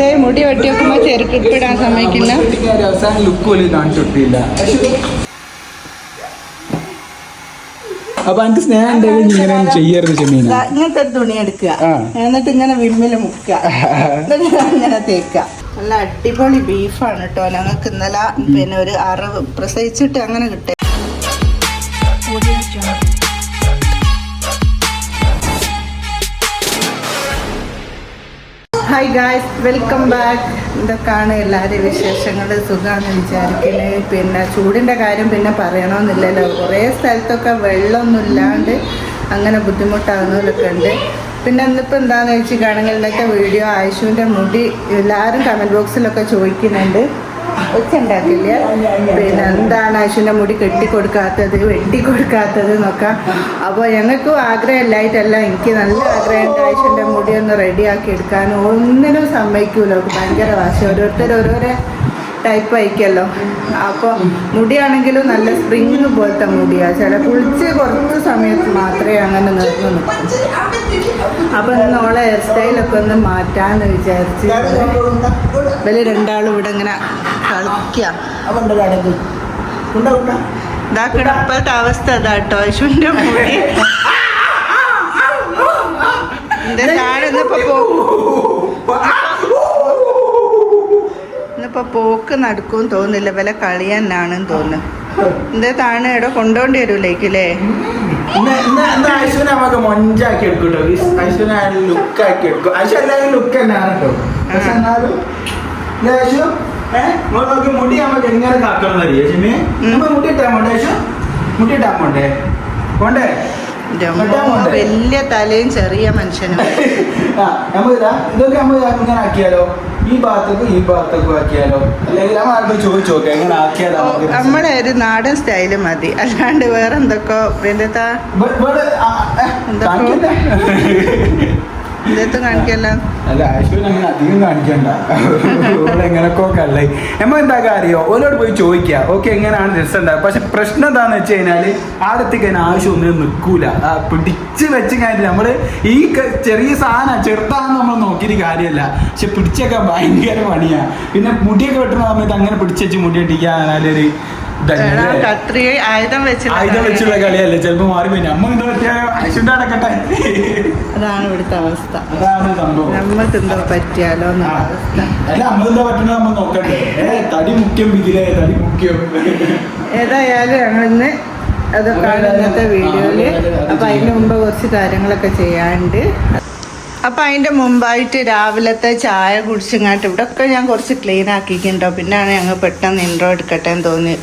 എന്തേ മുടി വെട്ടി വെക്കുമ്പോ ചെരുക്കിടാൻ സമ്മതിക്കില്ല. അവസാനം ലുക്ക് പോലും കാണിച്ചു കൊടുത്തില്ല അപ്പൊ എനിക്ക് സ്നേഹം ഉണ്ടെങ്കിൽ ഇങ്ങനെ ചെയ്യരുത് ദാ ഇങ്ങനത്തെ ഒരു തുണി എടുക്കുക. എന്നിട്ട് ഇങ്ങനെ വിമ്മിൽ മുക്കുക. അങ്ങനെ തേക്കുക. നല്ല അടിപൊളി ബീഫാണ് കേട്ടോ ഞങ്ങൾക്ക് ഇന്നലെ പിന്നെ ഒരു അറവ് പ്രസവിച്ചിട്ട് അങ്ങനെ കിട്ടുക ഹായ് ഗായ്സ് വെൽക്കം ബാക്ക് എന്തൊക്കെയാണ് എല്ലാവരും വിശേഷങ്ങൾ? സുഖമാണെന്ന് വിചാരിക്കുന്നത് പിന്നെ ചൂടിന്റെ കാര്യം പിന്നെ പറയണമെന്നില്ലല്ലോ കുറേ സ്ഥലത്തൊക്കെ വെള്ളമൊന്നും ഇല്ലാണ്ട് അങ്ങനെ ബുദ്ധിമുട്ടാകുന്നവരൊക്കെ ഉണ്ട്. പിന്നെ ഇന്നിപ്പോൾ എന്താണെന്ന് വെച്ചിട്ടാണെങ്കിൽ ഇന്നത്തെ വീഡിയോ ആയുഷുവിന്റെ മുടി എല്ലാവരും കമന്റ് ബോക്സിലൊക്കെ ചോദിക്കുന്നുണ്ട്. ഒച്ച ഉണ്ടാക്കില്ല പിന്നെ എന്താണ് ആശുവിന്റെ മുടി കെട്ടിക്കൊടുക്കാത്തത് വെട്ടിക്കൊടുക്കാത്തത് നോക്കാം അപ്പോൾ ഞങ്ങൾക്കും ആഗ്രഹമില്ലായിട്ടല്ല. എനിക്ക് നല്ല ആഗ്രഹമുണ്ട് ആശുവിന്റെ മുടി ഒന്ന് റെഡിയാക്കി എടുക്കാൻ. ഒന്നിനും സമ്മതിക്കൂല. ഭയങ്കര വാശി. ഓരോരുത്തർ ഓരോരോ ടൈപ്പ് ആയിക്കല്ലോ അപ്പോൾ മുടിയാണെങ്കിലും നല്ല സ്പ്രിങ് പോലത്തെ മുടിയാണ് ചില കുളിച്ച് കുറച്ച് സമയത്ത് മാത്രമേ അങ്ങനെ നിർന്നു നിൽക്കൂ അപ്പോൾ ഇന്ന് ഓളെ ഹെയർ സ്റ്റൈലൊക്കെ ഒന്ന് മാറ്റാമെന്ന് വിചാരിച്ച് ഇവർ രണ്ടാളും ഇവിടെ ഇങ്ങനെ കളിക്കുക ഇപ്പോഴത്തെ അവസ്ഥ അതാട്ടോ കേട്ടോ യശുവിന്റെ മുടി. എന്റെ ഞാനൊന്നിപ്പോ പോ ഇന്നിപ്പോ പോക്ക് നടക്കും തോന്നില്ല വില കളിയാനാണെന്ന് തോന്നുന്നു. എന്താ താണ് ഇവിടെ കൊണ്ടോണ്ടി വരൂലേക്കില്ലേ നമുക്ക് മൊഞ്ചാക്കി എടുക്കും കേട്ടോ ഐശ്വര്യ ലുക്ക് ആക്കി എടുക്കും. ഐശ്വര്യ എല്ലാവരും ലുക്ക് തന്നെയാണ് കേട്ടോ പക്ഷെ എന്നാലും ഇല്ലേ ഐശു? ഏ? ഇങ്ങൾ നോക്കി മുടി നമുക്ക് എങ്ങനെ കാക്കണം അറിയോ നമ്മൾ മുടി ഇട്ടാ പോണ്ടേ ഐശു മുടി ഇട്ടാ പോണ്ടേ? പോണ്ടേ? വലിയ തലയും ചെറിയ മനുഷ്യനും. നമുക്ക് ഇതൊക്കെ നമ്മൾ ഇങ്ങനെ ആക്കിയാലോ? ഈ ഭാഗത്തേക്കും ഈ ഭാഗത്തേക്കും ആക്കിയാലോ? അല്ലെങ്കിൽ ആ ആൾക്ക് ചോദിച്ചു നോക്കാം എങ്ങനെ ആക്കിയാലോ നമ്മുടെ ഒരു നാടൻ സ്റ്റൈൽ മതി. അല്ലാണ്ട് വേറെന്തൊക്കെ വലുതാ ഇതത്ത് കാണിക്കല്ല. അല്ല ആശുവിന് അങ്ങനെ അധികം കാണിക്കണ്ട. എങ്ങനൊക്കെ കള്ളേ നമ്മ എന്താ അറിയോ? ഓരോട് പോയി ചോദിക്കുക ഓക്കെ എങ്ങനെയാണ് രസം ഉണ്ടാവുക? പക്ഷെ പ്രശ്നം എന്താന്ന് വെച്ച് കഴിഞ്ഞാൽ ആടത്തേക്ക് ആവശ്യം ഒന്നും നിൽക്കൂല. പിടിച്ച് വെച്ച് കഴിഞ്ഞാൽ നമ്മൾ ഈ ചെറിയ സാധനം ചെറുതാണെന്ന് നമ്മൾ നോക്കിയിട്ട് കാര്യമല്ല. പക്ഷെ പിടിച്ചൊക്കെ ഭയങ്കര പണിയാ. പിന്നെ മുടിയൊക്കെ വെട്ടുന്ന സമയത്ത് അങ്ങനെ പിടിച്ചു വെച്ച് മുടി ഇതല്ലേ കത്രി ആയുധം വെച്ചുള്ള ആയുധം വെച്ചുള്ള കളിയല്ലേ? ചിലപ്പോ മാറി പോയി. നമ്മ എന്താ പറ്റിയ അതാണ് ഇവിടുത്തെ അവസ്ഥ. അതാണ് സംഭവം. നമ്മൾക്ക് എന്താ പറ്റിയാലോ അല്ല നമ്മളെന്താ പറ്റുന്നത് നമ്മൾ നോക്കണ്ടേ തടി മുഖ്യം ബിഗിലേ തടി മുഖ്യം. ഏതായാലും ഞങ്ങളിന്ന് അതൊക്കെയാണ് ഇന്നത്തെ വീഡിയോയിൽ. അപ്പൊ അതിന് മുമ്പ് കുറച്ച് കാര്യങ്ങളൊക്കെ ചെയ്യാണ്ട് അപ്പൊ അതിന്റെ മുമ്പായിട്ട് രാവിലത്തെ ചായ കുടിച്ചിങ്ങാട്ട് ഇവിടെയൊക്കെ ഞാൻ കുറച്ച് ക്ലീൻ ആക്കിയിട്ടുണ്ടോ. പിന്നെയാണ് ഞങ്ങൾ പെട്ടെന്ന് ഇൻട്രോ എടുക്കട്ടെ എന്ന് തോന്നി.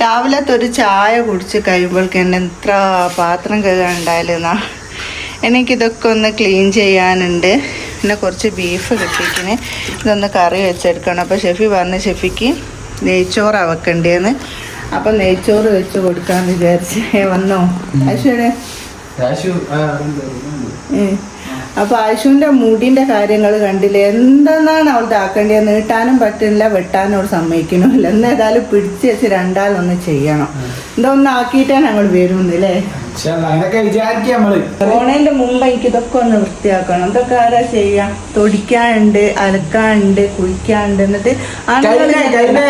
രാവിലത്തെ ഒരു ചായ കുടിച്ച് കഴിയുമ്പോഴേക്ക് എന്നെ എത്ര പാത്രം കഴുകാനുണ്ടായാലെന്നാ എനിക്കിതൊക്കെ ഒന്ന് ക്ലീൻ ചെയ്യാനുണ്ട്. പിന്നെ കുറച്ച് ബീഫ് കിട്ടിയിട്ടിന് ഇതൊന്ന് കറി വെച്ചെടുക്കണം. അപ്പോൾ ഷെഫി പറഞ്ഞ ഷെഫിക്ക് നെയ്ച്ചോറ് അവക്കണ്ടേന്ന് അപ്പം നെയ്ച്ചോറ് വെച്ച് കൊടുക്കാമെന്ന് വിചാരിച്ച്. ഏ, വന്നോ? ആശുവിടെ അപ്പൊ ആശുവിന്റെ മുടിന്റെ കാര്യങ്ങൾ കണ്ടില്ല? എന്തെന്നാണ് അവൾ ഇതാക്കേണ്ടത് നീട്ടാനും പറ്റില്ല വെട്ടാനും അവൾ സമ്മതിക്കണമില്ല എന്നേതായാലും പിടിച്ചു വെച്ച് രണ്ടാലൊന്ന് ചെയ്യണം. ഇതൊന്നും ആക്കിയിട്ടേ ഞങ്ങൾ വരുന്നില്ലേ? വിചാരിക്കുക നമ്മൾ. പോണേന്റെ മുമ്പ് എനിക്ക് ഇതൊക്കെ ഒന്ന് വൃത്തിയാക്കണം. ഇതൊക്കെ ആരാ ചെയ്യാ? തൊടിക്കാനുണ്ട് അലക്കാനുണ്ട് കുളിക്കാനുണ്ട് എന്നിട്ട് ആണുങ്ങൾ ഇങ്ങനെ തന്നെ.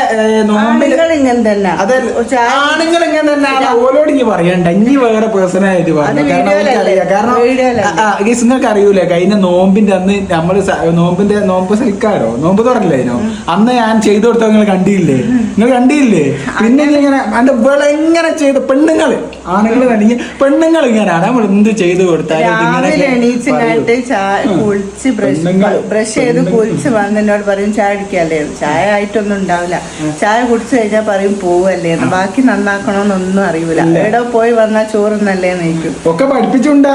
ഇങ്ങനെ ഇനി പറയണ്ട. ഇനി വേറെ പേഴ്സൺ ആയിട്ട് പറഞ്ഞു കാരണം? നിങ്ങൾക്ക് അറിയൂലേ? കഴിഞ്ഞ നോമ്പിന്റെ അന്ന് നമ്മൾ നോമ്പിന്റെ നോമ്പ് സൽക്കാരോ? നോമ്പ് തുറല്ലേനോ അന്ന് ഞാൻ ചെയ്തു കൊടുത്ത നിങ്ങൾ കണ്ടില്ലേ? നിങ്ങൾ കണ്ടില്ലേ? പിന്നെ ഇങ്ങനെ എന്റെ വിള എങ്ങനെ ചെയ്ത് പെണ്ണുങ്ങൾ ആണുങ്ങൾ കണ്ടെങ്കിൽ പെണ്ണുങ്ങൾ ഇങ്ങനെയാണ് നമ്മൾ എന്ത് ചെയ്തു കൊടുത്താലും കുളിച്ച് ബ്രഷ് ബ്രഷ് ചെയ്ത് കുളിച്ച് വന്ന് എന്നോട് പറയും ചായ അടിക്കല്ലേ ചായ ആയിട്ടൊന്നും ഉണ്ടാവില്ല. ചായ കുടിച്ചു കഴിഞ്ഞാൽ പറയും പോവല്ലേ? ബാക്കി നന്നാക്കണോന്നൊന്നും അറിയൂല. എവിടെ പോയി വന്നാൽ ചോറുന്നല്ലേ? നയിക്കും ഒക്കെ പഠിപ്പിച്ചുണ്ടാ?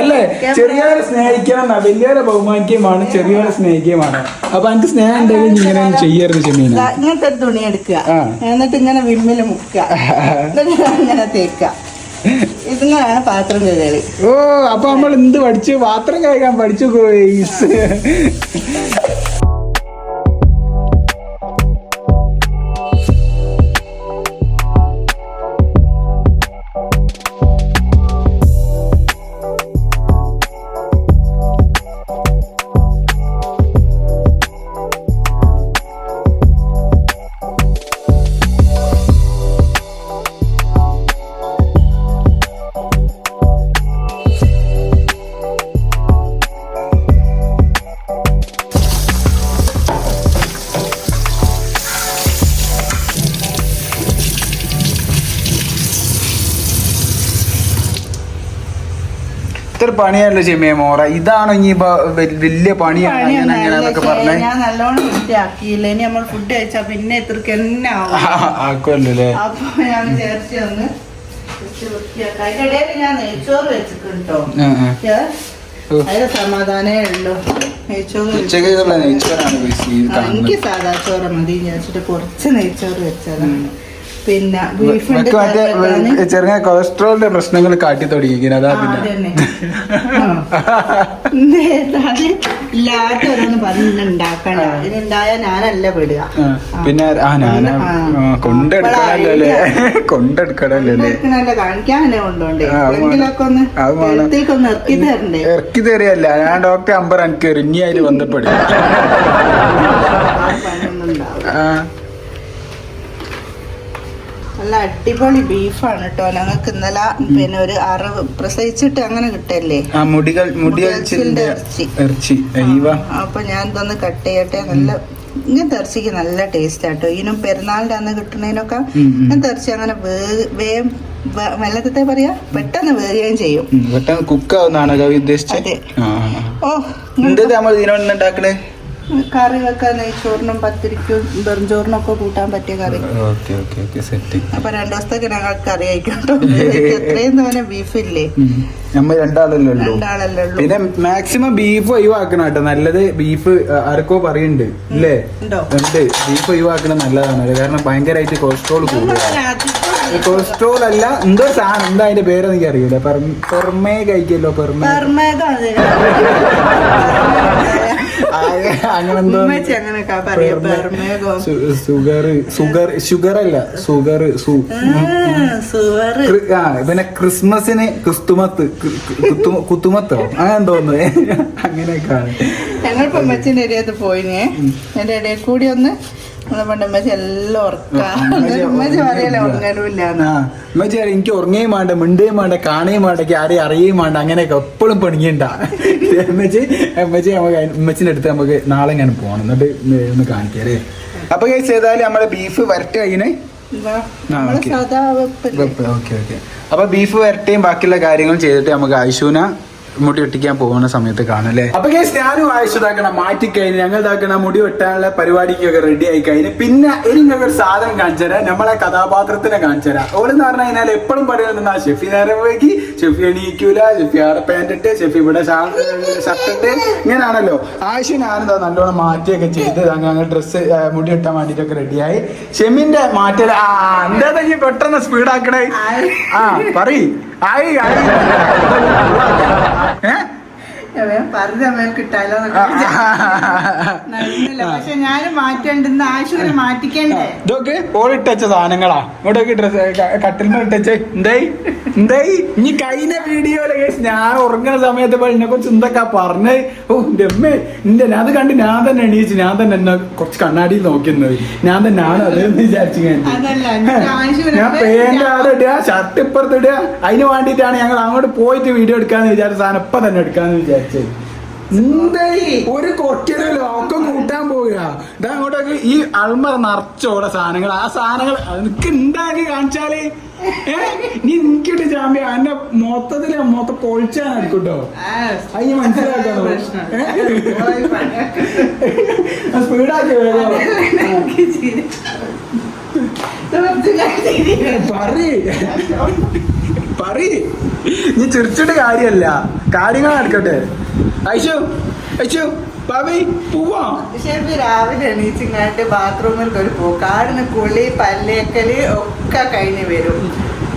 അല്ലേ? ചെറിയവരെ സ്നേഹിക്കണം വലിയവരെ ബഹുമാനിക്കുകയുമാണ് ചെറിയവരെ സ്നേഹിക്കുകയുമാണ്. അപ്പൊ എനിക്ക് സ്നേഹം ഉണ്ടെങ്കിൽ ഇങ്ങനെ ചെയ്യരുത് ചെമ്മീന ഇങ്ങനത്തെ തുണി എടുക്കുക. എന്നിട്ട് ഇങ്ങനെ വിമ്മിൽ മുക്കുക പാത്രം ഓ അപ്പൊ നമ്മൾ എന്ത് പഠിച്ചു? പാത്രം കഴിക്കാൻ പഠിച്ചു പണിയല്ലോ ചെമ്മിയ മോറ? ഇതാണോ ഇനി വലിയ പണിയാണ് അങ്ങനെ അങ്ങനെ എന്നൊക്കെ പറഞ്ഞേ? ഞാൻ നല്ലോണം വൃത്തിയാക്കിയില്ല. ഇനി നമ്മൾ ഫുഡ് കഴിച്ചാ പിന്നെ ഇത്രക്ക് തന്നെ ആവും. ആക്കുമല്ലോ അല്ലേ അപ്പൊ ഞാൻ വിചാരിച്ചു ഒന്ന് just വൃത്തിയാക്കാം. അതിന്റെ ഇടയിൽ ഞാൻ നെയ്ച്ചോറ് വെച്ചിട്ടുണ്ടോ? ആ, ആ. ഓ. അതിന്റെ സമാധാനേ ഉള്ളൂ. നെയ്ച്ചോറ് വെച്ച്. ഉച്ചക്കുള്ള നെയ്ച്ചോറാണ് guys ഈ ആ, എനിക്ക് സാധാ ചോറ് മതി ഞാൻ കുറച്ച് നെയ്ച്ചോറ് വെച്ചതാണ്. പിന്നെ മറ്റേ ചെറിയ കൊളസ്ട്രോളിന്റെ പ്രശ്നങ്ങൾ കാട്ടി തുടങ്ങിയിരിക്കുന്നത് അതാ പിന്നെ. ഇല്ലാത്തവരൊന്നും ഇതിനുണ്ടായ ഞാനല്ല വിടുക ആ, പിന്നെ ആ ഞാൻ കൊണ്ടെടുക്കണല്ലേ കൊണ്ടെടുക്കണല്ലേ കാണിക്കാനെ കൊണ്ടോണ്ടേ. എടുത്തേക്കൊന്ന് ഇറക്കി തരണ്ടേ? ഇറക്കി തരികയല്ല. ഞാൻ ഡോക്ടർ അമ്പർ എനിക്ക് ഇറങ്ങിയായി ബന്ധപ്പെടുക? ആ, നല്ല അടിപൊളി ബീഫാണ് കേട്ടോ ഞങ്ങൾക്ക് ഇന്നലെ പിന്നെ ഒരു അറവ് പ്രസവിച്ചിട്ട് അങ്ങനെ കിട്ടല്ലേ മുടികൾ ഇറച്ചി. അപ്പൊ ഞാൻ ഇതൊന്ന് കട്ട് ചെയ്യട്ടെ. നല്ല ഇങ്ങനെ ഇറച്ചിക്ക് നല്ല ടേസ്റ്റ് ആട്ടോ ഇതിനും പെരുന്നാളിന്റെ അന്ന് കിട്ടുന്നതിനൊക്കെ ഞാൻ. ഇങ്ങനത്തെ ഇറച്ചി അങ്ങനെ വേ- വേം വേ- വെള്ളത്തെ പറയാ പെട്ടെന്ന് വേറുകയും ചെയ്യും. പെട്ടെന്ന് കുക്ക് ആവുന്നതാണ് ഉദ്ദേശിച്ചത്. ഓ എന്താ നമ്മൾ ഇതിനോട് ഉണ്ടാക്കണേ? കറി വെക്കാൻ നെയ്ച്ചോറിനും പത്തിരിക്കും വെറുംചോറിനും ഒക്കെ കൂട്ടാൻ പറ്റിയ കറി. Okay okay okay set. അപ്പൊ രണ്ടു ദിവസത്തേക്ക് ഞങ്ങൾ കറി കഴിക്കട്ടോ എത്രയും തോനെ ബീഫില്ലേ നമ്മൾ രണ്ടാളല്ലേ ഉള്ളൂ. രണ്ടാളല്ലേ ഉള്ളൂ. പിന്നെ മാക്സിമം ബീഫ് ഒഴിവാക്കണം കേട്ടോ. നല്ലത് ബീഫ് ആർക്കോ പറയുന്നുണ്ട് അല്ലേ ഉണ്ട്? ബീഫ് ഒഴിവാക്കണം നല്ലതാണ്. കാരണം ഭയങ്കരമായിട്ട് കൊളസ്ട്രോൾ കൂടുതലാണ് കൊളസ്ട്രോൾ അല്ല എന്തോ സാധനം എന്താ അതിന്റെ പേര് എനിക്ക് അറിയില്ല പെർമേ കഴിക്കല്ലോ പെർമേ അങ്ങനെ ഷുഗർ ഷുഗർ ഷുഗർ അല്ല ഷുഗർ സു സുവർ ക്രി- ആ പിന്നെ ക്രിസ്മസിന് ക്രിസ്തുമത്ത് കുത്തുമത്തോ? അങ്ങനെ തോന്നുന്നു അങ്ങനെയൊക്കെയാണ്. ഞങ്ങൾ ഉമ്മച്ചിന്റെ ഇടയത് പോയിനെ. എന്റെ ഇടയിൽ കൂടി ഒന്ന് എനിക്ക് ഉറങ്ങുകയും വേണ്ട മിണ്ടുകയും വേണ്ട കാണുകയും വേണ്ട എനിക്ക് ആരെയും അറിയുകയും വേണ്ട അങ്ങനെയൊക്കെ എപ്പോഴും പണിയണ്ട. എമ്മച്ചി എമ്മച്ചി നമുക്ക് ഉമ്മച്ചിന്റെ അടുത്ത് നമുക്ക് നാളെ ഞാൻ പോകണം എന്നിട്ട് ഒന്ന് കാണിക്കാല്ലേ അപ്പൊ കേസ് ഏതായാലും നമ്മളെ ബീഫ് വരട്ട് വെപ്പല്ലേ ഓക്കെ ഓക്കെ അപ്പൊ ബീഫ് വരട്ടെയും ബാക്കിയുള്ള കാര്യങ്ങളും ചെയ്തിട്ട് നമുക്ക് ആയിഷൂന മുടി വെട്ടിക്കാൻ പോകുന്ന സമയത്ത് കാണല്ലേ അപ്പൊ കേസ് ഞാനും ആയിഷു മാറ്റി കഴിഞ്ഞ് ഞങ്ങൾ ഇതാക്കണ മുടി വെട്ടാനുള്ള പരിപാടിക്കൊക്കെ റെഡി ആയി കഴിഞ്ഞ്. പിന്നെ ഇനി ഞങ്ങൾ ഒരു സാധനം കാണിച്ചു തരാം. നമ്മളെ കഥാപാത്രത്തിനെ കാണിച്ചു തരാം. ഓളെന്ന് പറഞ്ഞു കഴിഞ്ഞാൽ എപ്പോഴും പറയുന്നത് ഷെഫി നേരം വൈകി ഷെഫി എണീക്കൂല ഷെഫി ആടെ പാന്റ് ഇട്ട് ഷെഫി ഇവിടെ ഷർട്ട് ഇട്ട്. ഇങ്ങനെയാണല്ലോ ആവശ്യം ഞാനെന്താ നല്ലോണം മാറ്റിയൊക്കെ ചെയ്ത് ഞങ്ങൾ ഡ്രസ്സ് മുടി വെട്ടാൻ വേണ്ടിയിട്ടൊക്കെ റെഡിയായി ഷെമിന്റെ മാറ്റൽ ആ എന്താ പെട്ടെന്ന് സ്പീഡാക്കണേ ആ പറയ്. ആയി ആയി ഏ? പറഞ്ഞ മേൽ കിട്ടാലോ പക്ഷെ ഞാനും മാറ്റണ്ടെന്ന് ആശുവിനെ മാറ്റിക്കണ്ടേ? ഇതൊക്കെ ഓളിട്ടച്ച സാധനങ്ങളാ. ഇങ്ങോട്ടൊക്കെ ഡ്രസ് കട്ടിൽമേ ഇട്ടച്ച എന്തായി എന്തായി ഇനി കഴിഞ്ഞ വീഡിയോ കേസ് ഞാൻ ഉറങ്ങുന്ന സമയത്ത് എന്നെ കുറിച്ച് എന്തൊക്കെ പറഞ്ഞത് ഓ എന്റെ അമ്മേ എന്റെ അത് കണ്ട് ഞാൻ തന്നെ എണീച്ച് ഞാൻ തന്നെ എന്നെ കുറച്ച് കണ്ണാടിയിൽ നോക്കുന്നത് ഞാൻ തന്നെ ആണ് അതെന്ന് വിചാരിച്ചു ഞാൻ പേന്റ് അവിടെ ഇടുക ഷർട്ട് ഇപ്പുറത്ത് ഇടുക. അതിന് വേണ്ടിയിട്ടാണ് ഞങ്ങൾ അങ്ങോട്ട് പോയിട്ട് വീഡിയോ എടുക്കാന്ന് വിചാരിച്ച സാധനം ഇപ്പൊ തന്നെ എടുക്കാന്ന് വിചാരിച്ചത് ഒരു കൊട്ടിയുടെ ലോക്കം കൂട്ടാൻ പോവുക ഇതാ അങ്ങോട്ടേക്ക് ഈ അൾമറ നിറച്ചോടെ സാധനങ്ങൾ. ആ സാധനങ്ങൾ എനിക്ക് ഉണ്ടാക്കി കാണിച്ചാൽ നീ എനിക്കിട്ട് ചാമ്പ്യ എന്നെ മൊത്തത്തിൽ മൊത്തം പൊളിച്ചായിരിക്കട്ടോ അയ്യ മനസ്സിലാക്കണോ സ്പീഡാക്കി പറയ്. പറയ്. നീ ചിരിച്ചിട്ട് കാര്യല്ല. കാര്യങ്ങൾ നടക്കട്ടെ. ഐശു ഐശു ഭാവി പോവാ. രാവിലെ എണീച്ചിങ്ങാണ്ട് ബാത്റൂമിൽ ഒരു പോക്കാടിന് കുളി പല്ലേക്കൽ ഒക്കെ കഴിഞ്ഞ് വരും.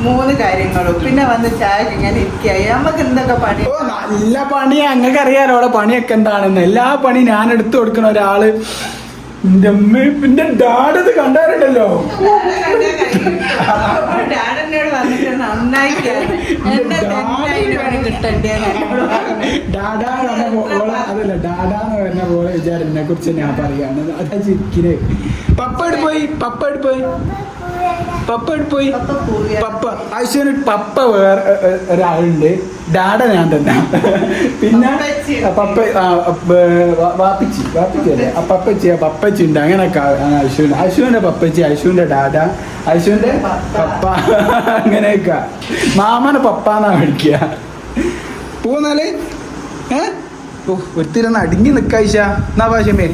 മൂന്ന് കാര്യങ്ങളും. പിന്നെ വന്ന് ചായക്ക് ഇങ്ങനെ ഇരിക്കായി. നമുക്ക് എന്തൊക്കെ പണി? ഓ നല്ല പണി അങ്ങനെ അറിയാലോ അവിടെ പണിയൊക്കെ എന്താണെന്ന്. എല്ലാ പണി ഞാൻ എടുത്തു കൊടുക്കണ ഒരാൾ എന്റെ അമ്മ ഡാഡ് ഇത് കണ്ടാറുണ്ടല്ലോ ഡാഡാ അതല്ല ഡാഡാന്ന് പറഞ്ഞ പോലെ വിചാരനെ കുറിച്ച് ഞാൻ പറയാണ്. അതാ ചിരിക്കിന് പപ്പ എടുപ്പോയി പോയി? പപ്പ എടുപ്പോയി പോയി? പപ്പ എടുപ്പോയി പോയി? പപ്പ പപ്പ ആവശ്യത്തിന് പപ്പ വേറെ ഒരാളുണ്ട്. ഡാഡ ഞാൻ തന്നെ. പിന്നെ പപ്പ വാപ്പിച്ചി വാപ്പിച്ചി അല്ലേ? ആ പപ്പച്ചി ആ പപ്പച്ചി ഉണ്ട്. അങ്ങനെ അശുവിന് അശുവിന്റെ പപ്പച്ചി അശുവിന്റെ ഡാഡ അശുവിന്റെ പപ്പ. അങ്ങനെയൊക്കെ. മാമനെ പപ്പാന്നാ വിളിക്കുക. പോന്നാൽ ഏ? ഓ ഒരുത്തിരുന്ന് അടുങ്ങി നിക്കാശ എന്നാ ഭാഷമേ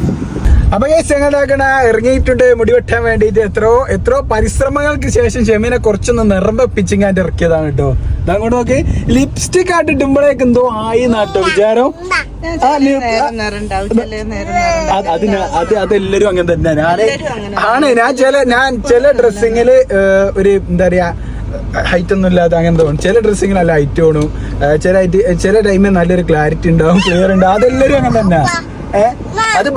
അപ്പൊ ഗൈസ് എങ്ങനെയാക്കണ ഇറങ്ങിയിട്ടുണ്ട്. മുടി വെട്ടാൻ വേണ്ടിയിട്ട് എത്രയോ എത്രയോ പരിശ്രമങ്ങൾക്ക് ശേഷം ഷെമീനെ കുറച്ചൊന്ന് നിറമ്പപ്പിച്ചിങ്ങാണ്ട് ഇറക്കിയതാണ് കേട്ടോ. അതങ്ങോട്ട് നോക്കി. ലിപ്സ്റ്റിക് ആയിട്ട് ഇടുമ്പോഴേക്ക് എന്തോ ആയി നാട്ടോ വിചാരം. അതിന് അത് അതെല്ലാരും അങ്ങനെ തന്നെ. ഞാൻ ആണ് ഞാൻ ചില ഞാൻ ചില ഡ്രസ്സിങ്ങിൽ ഒരു എന്താ പറയാ ഹൈറ്റ് ഒന്നും ഇല്ലാതെ അങ്ങനെ തോന്നും. ചില ഡ്രസ്സിങ്ങിൽ നല്ല ഹൈറ്റ് തോന്നും. ചില ഹൈറ്റ് ചില ടൈമിൽ നല്ലൊരു ക്ലാരിറ്റി ഉണ്ടാവും ക്ലിയർ ഉണ്ടാവും. അതെല്ലാരും അങ്ങനെ തന്നെ. അത്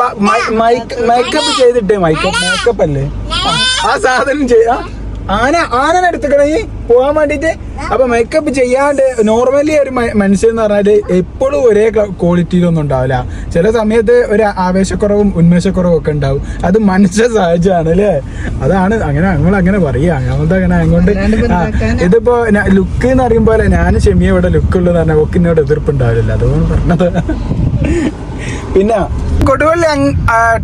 മേക്കപ്പ് ചെയ്തിട്ടേ മേക്കപ്പ് മേക്കപ്പ് അല്ലേ ആ സാധനം ചെയ്യാ ആന ആനനെ എടുത്തുക്കണേ പോവാൻ വേണ്ടിട്ട് അപ്പൊ മേക്കപ്പ് ചെയ്യാണ്ട് നോർമലി ഒരു മനുഷ്യൻ എന്ന് പറഞ്ഞാൽ എപ്പോഴും ഒരേ ക്വാളിറ്റിയിലൊന്നും ഉണ്ടാവില്ല. ചില സമയത്ത് ഒരു ആവേശക്കുറവും ഉന്മേഷക്കുറവും ഒക്കെ ഉണ്ടാവും. അത് മനുഷ്യ സഹജമാണ് അല്ലേ അതാണ് അങ്ങനെ ഞങ്ങൾ അങ്ങനെ പറയാ അങ്ങനത്തെ അങ്ങനെ അങ്ങോട്ട്? ഇതിപ്പോ ലുക്ക് എന്ന് പറയുമ്പോലെ ഞാൻ ഷെമിയ ഇവിടെ ലുക്ക് ഉള്ളു പറഞ്ഞാൽ ഒക്കിനോട് എതിർപ്പുണ്ടാവില്ല അതുകൊണ്ട് പറഞ്ഞത്. പിന്നെ കൊടുവള്ളി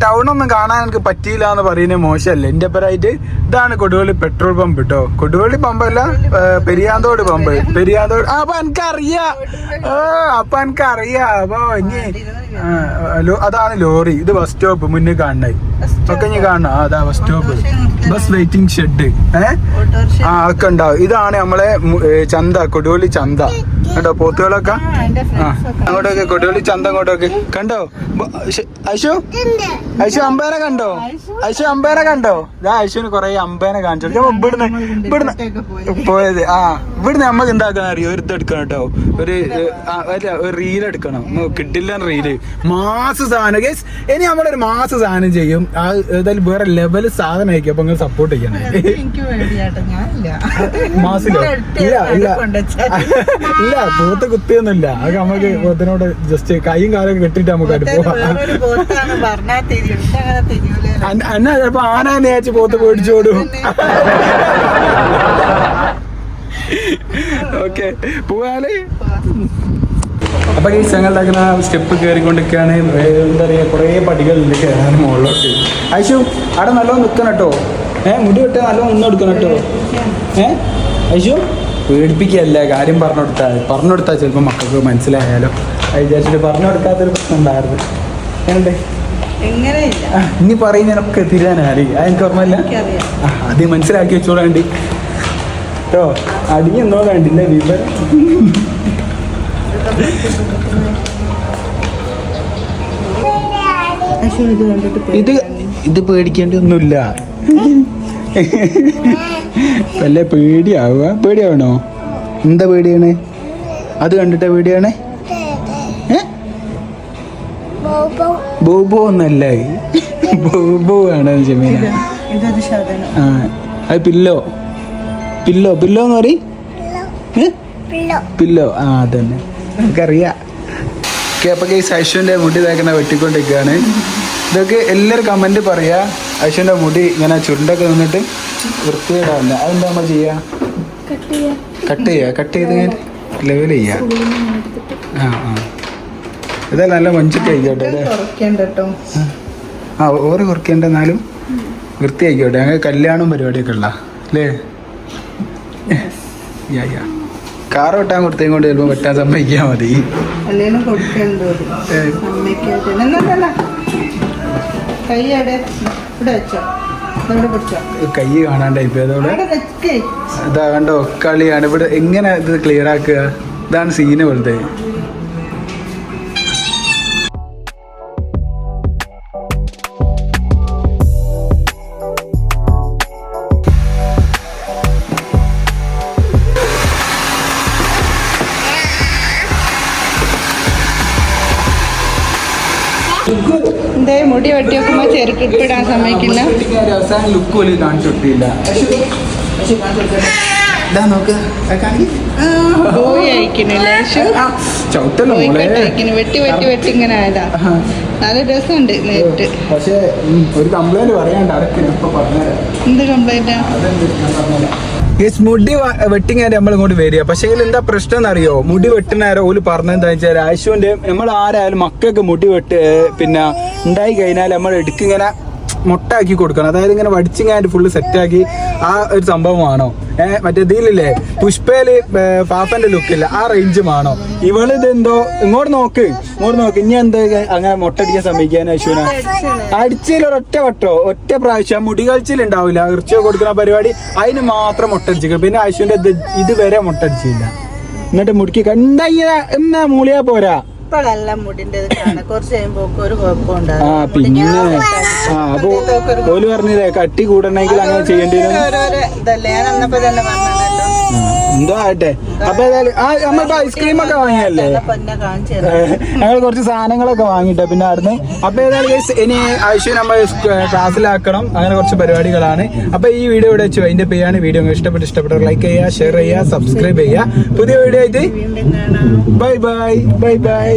ടൗൺ ഒന്നും കാണാൻ എനിക്ക് പറ്റിയില്ല എന്ന് പറയുന്നത് മോശമല്ല? എന്റെ പേരായിട്ട് ഇതാണ് കൊടുവള്ളി പെട്രോൾ പമ്പ് കേട്ടോ കൊടുവള്ളി പമ്പല്ല പെരിയാന്തോട് പമ്പ്. പെരിയാന്തോട് അപ്പൊ എനിക്ക് അറിയാം ഓ അപ്പൊ എനിക്ക് അറിയാം അപ്പൊ ഇനി അതാണ് ലോറി. ഇത് ബസ് സ്റ്റോപ്പ് മുന്നേ കാണണേ ഒക്കെ ഇനി കാണണം അതാ bus stop. Bus waiting shed. ഏഹ് ആ ഒക്കെ ഉണ്ടാവും. ഇതാണ് നമ്മളെ ചന്ത കൊടുവള്ളി ചന്ത. കണ്ടോ പോത്തുകളൊക്കെ? അങ്ങോട്ടൊക്കെ കൊടുവള്ളി ചന്ത അങ്ങോട്ടൊക്കെ. കണ്ടോ? അശു ഐശു- ഐശു ഐശു അമ്പേനെ കണ്ടോ? ഐശു? അമ്പേനെ കണ്ടോ? ഞാൻ ഐശുവിന് കൊറേ അമ്പേനെ കാണിച്ചു. ഇവിടുന്ന് ഇവിടുന്ന് പോയത്. ആ ഇവിടുന്ന് നമ്മൾ എന്താക്കാൻ അറിയോ? ഒരു ഇതെടുക്കണം കേട്ടോ. ഒരു അല്ല ഒരു റീൽ എടുക്കണം. കിട്ടില്ല റീൽ മാസ സാധനം. ഗൈസ് ഇനി നമ്മളൊരു മാസ സാധനം ചെയ്യും. ആ ഏതായാലും വേറെ ലെവൽ സാധനം ആയിരിക്കും. അപ്പൊ നിങ്ങൾ സപ്പോർട്ട് ചെയ്യണേ. മാസിലോ ഇല്ല. ഇല്ല ഇല്ല പോത്ത് കുത്തിയൊന്നുമില്ല. അത് നമുക്ക് പോത്തിനോട് ജസ്റ്റ് കൈയും കാലൊക്കെ കെട്ടിട്ട് നമുക്ക് അന്ന ചിലപ്പോ ആന നേച്ച് പോത്ത് പേടിച്ചോടും. ഓക്കെ പോവാൽ. അപ്പൊ ഈ ഞങ്ങളുണ്ടാക്കുന്ന സ്റ്റെപ്പ് കയറിക്കൊണ്ടിരിക്കുകയാണ്. എന്താ പറയാ കുറേ പടികളില്ല കയറാൻ മുകളിലോട്ട്. ഐശു അവിടെ നല്ലോണം നിൽക്കണം കേട്ടോ ഏഹ് മുടി കിട്ടാൻ നല്ലോണം നിന്ന് കൊടുക്കണം കേട്ടോ. ഏഹ് ഐശു? പേടിപ്പിക്കുകയല്ല കാര്യം പറഞ്ഞു കൊടുത്താൽ പറഞ്ഞു കൊടുത്താൽ ചിലപ്പോൾ മക്കൾക്ക് മനസ്സിലായാലോ. അത് വിചാരിച്ചിട്ട് പറഞ്ഞു കൊടുക്കാത്തൊരു പ്രശ്നം ഉണ്ടായിരുന്നു എങ്ങനെ എങ്ങനെയില്ല. ആ, ഇനി പറയുന്നതിനൊക്കെ തിരിയാനാരി അത് എനിക്ക് ഓർമ്മയില്ല. അത് മനസ്സിലാക്കി വെച്ചോളാണ്ടി. കേട്ടോ അടിയെന്നോ കണ്ടില്ല വിവരം. ഇത് ഇത് പേടിക്കേണ്ടി ഒന്നുമില്ല. വല്ല പേടിയാവുക? പേടിയാവണോ? എന്താ പേടിയാണ്? അത് കണ്ടിട്ട പേടിയാണ്? ബോബോ. ഒന്നല്ല ബോബോ ആണ് ജമീന. ആ അത് പില്ലോ. പില്ലോ പില്ലോ എന്ന് പറയും? പില്ലോ. ആ അതന്നെ. നമുക്കറിയാം. ഓക്കെ അപ്പൊ ഈ സൈഷുവിന്റെ മുടി തേക്കണ വെട്ടിക്കൊണ്ടിരിക്കുകയാണ്. ഇതൊക്കെ എല്ലാവരും കമന്റ് പറയാ. ഐശ്വന്റെ മുടി ഇങ്ങനെ ചുരുണ്ടൊക്കെ നിന്നിട്ട് വൃത്തികേടാവില്ല അതെന്താ നമ്മൾ ചെയ്യാ? കട്ട് ചെയ്യാ. കട്ട് ചെയ്ത് ലെവൽ ചെയ്യാ. ആ ആ. ഇതാ നല്ല മഞ്ചൊക്കെ ആയിക്കോട്ടെ ആ ഓറ് കുറയ്ക്കേണ്ട എന്നാലും വൃത്തിയായിക്കോട്ടെ. അങ്ങനെ കല്യാണം പരിപാടിയൊക്കെ ഉള്ള അല്ലേ? യാ യാ. കാർ വെട്ടാൻ കൊടുത്തേം കൊണ്ട് ചിലപ്പോൾ വെട്ടാൻ സമ്മതിക്കാൻ മതി. കൈ അവിടെ ഇവിടെ വെച്ചോ കൈ. കാണാണ്ടായി ഇതാ കണ്ടോ കളിയാണ്. ഇവിടെ എങ്ങനെ ഇത് ക്ലിയർ ആക്കുക? ഇതാണ് സീന് വെറുതെ എന്തേ മുടി വെട്ടി വെക്കുമ്പോ ചെറുക്കിട്ടിടാൻ സമ്മതിക്കില്ല? അവസാനം ലുക്ക് പോലും കാണിച്ചു കൊടുത്തില്ല വെട്ടി വെട്ടി വെട്ടി ഇങ്ങനെ ആയതാ. നല്ല രസമുണ്ട് നേരിട്ട്. പക്ഷേ ഒരു കംപ്ലൈന്റ് പറയാണ്ട് എന്ത് കംപ്ലൈന്റാ യെസ് മുടി വെട്ടിങ് നമ്മൾ ഇങ്ങോട്ട് വരിക. പക്ഷേ എന്താ പ്രശ്നം എന്നറിയോ? മുടി വെട്ടുന്നേരം ഓൽ പറഞ്ഞ എന്താ വെച്ചാൽ ആശുവിന്റെ നമ്മൾ ആരായാലും മക്കൾക്ക് മുടി വെട്ട് പിന്നെ ഉണ്ടായി കഴിഞ്ഞാൽ നമ്മൾ എടുക്കിങ്ങനെ മുട്ടാക്കി കൊടുക്കണം. അതായത് ഇങ്ങനെ വടിച്ചിങ്ങനെ ഫുള്ള് സെറ്റാക്കി ആ ഒരു സംഭവമാണോ മറ്റേ ഇതിലില്ലേ? പുഷ്പയിൽ പാപ്പന്റെ ലുക്കില്ല ആ റേഞ്ച് വേണോ ഇവൾ ഇതെന്തോ? ഇങ്ങോട്ട് നോക്ക്. ഇങ്ങോട്ട് നോക്ക്. ഇനി എന്താ അങ്ങനെ മുട്ടടിക്കാൻ സമ്മതിക്കാൻ അശ്വിന അടിച്ചിൽ ഒരൊറ്റ വട്ടോ. ഒറ്റ പ്രാവശ്യം. മുടി കളിച്ചിലുണ്ടാവില്ല. ഇറച്ചി കൊടുക്കുന്ന പരിപാടി. അതിന് മാത്രം മുട്ടടിച്ചു പിന്നെ അശ്വിന്റെ ഇത് ഇതുവരെ മുട്ടടിച്ചില്ല എന്നിട്ട് മുടിക്ക് കണ്ടാ എന്നാ മൂളിയാ പോരാ. ഇപ്പോഴല്ല മുടിന്റെ ഇത് കാണാൻ കുറച്ച് കഴിയുമ്പോ ഒരു കുഴപ്പമുണ്ട് ആ പിന്നെ ആ അപ്പൊ ഓൽ പറഞ്ഞില്ലേ കട്ടി കൂടണമെങ്കിൽ അങ്ങനെ ചെയ്യേണ്ടി വരും. ഓരോരോ ഇതല്ലേ? ഞാൻ അന്നപ്പോ തന്നെ എന്തോ ആട്ടെ അപ്പൊ ഏതായാലും ആ നമ്മളിപ്പോ ഐസ്ക്രീം ഒക്കെ വാങ്ങിയല്ലേ ഞങ്ങൾ കുറച്ച് സാധനങ്ങളൊക്കെ വാങ്ങിട്ടെ പിന്നെ അവിടുന്ന്. അപ്പൊ ഏതായാലും ഇനി ആവശ്യം നമ്മൾ ക്ലാസ്സിലാക്കണം. അങ്ങനെ കുറച്ച് പരിപാടികളാണ്. അപ്പൊ ഈ വീഡിയോ ഇവിടെ വെച്ചു. അതിന്റെ പേയാണ് വീഡിയോ. ഇഷ്ടപ്പെട്ട് ഇഷ്ടപ്പെട്ടവർ ലൈക്ക് ചെയ്യുക ഷെയർ ചെയ്യുക സബ്സ്ക്രൈബ് ചെയ്യുക. പുതിയ വീഡിയോ ആയിട്ട് ബൈ ബൈ ബൈ ബൈ